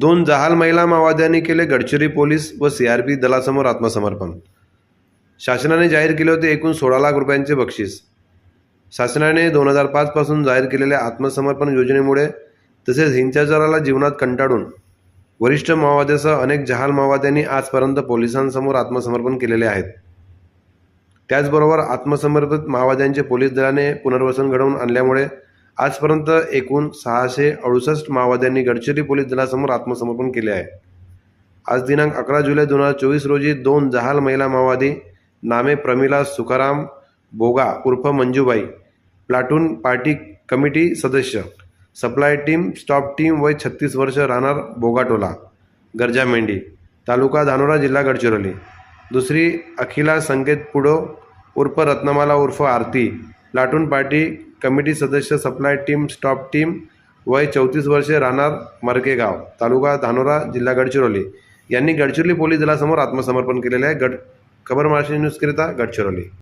दोन जहाल महिला माओवाद्यांनी केले गडचिरी पोलीस व सीआरपी दलासमोर आत्मसमर्पण. शासनाने जाहीर केले होते एकूण सोळा लाख रुपयांचे बक्षीस. शासनाने दोन हजार पाचपासून जाहीर केलेल्या आत्मसमर्पण योजनेमुळे तसेच हिंसाचाराला जीवनात कंटाळून वरिष्ठ माओवाद्यासह अनेक जहाल माओवाद्यांनी आजपर्यंत पोलिसांसमोर आत्मसमर्पण केलेले आहेत. त्याचबरोबर आत्मसमर्पित माओवाद्यांचे पोलीस दलाने पुनर्वसन घडवून आणल्यामुळे आजपर्यंत एकूण सहाशे अडुसष्ट माओवाद्यांनी गडचिरोली पोलीस दलासमोर आत्मसमर्पण केले आहे. आज दिनांक अकरा जुलै दोन हजार चोवीस रोजी दोन जहाल महिला माओवादी नामे प्रमिला सुखाराम बोगा उर्फ मंजूबाई प्लाटून पार्टी कमिटी सदस्य सप्लाय टीम स्टॉप टीम वय छत्तीस वर्ष राहणार बोगाटोला गरजा मेंढी तालुका धानोरा जिल्हा गडचिरोली. दुसरी अखिला संकेत पुडो उर्फ रत्नमाला उर्फ आरती प्लाटून पार्टी कमिटी सदस्य सप्लाय टीम स्टॉप टीम वय चौतीस वर्षे राहणार मरकेगाव तालुका धानोरा जिल्हा गडचिरोली. यांनी गडचिरोली पोलीस दलासमोर आत्मसमर्पण केलेले आहे. गड खबर महाराष्ट्र न्यूजकरिता गडचिरोली.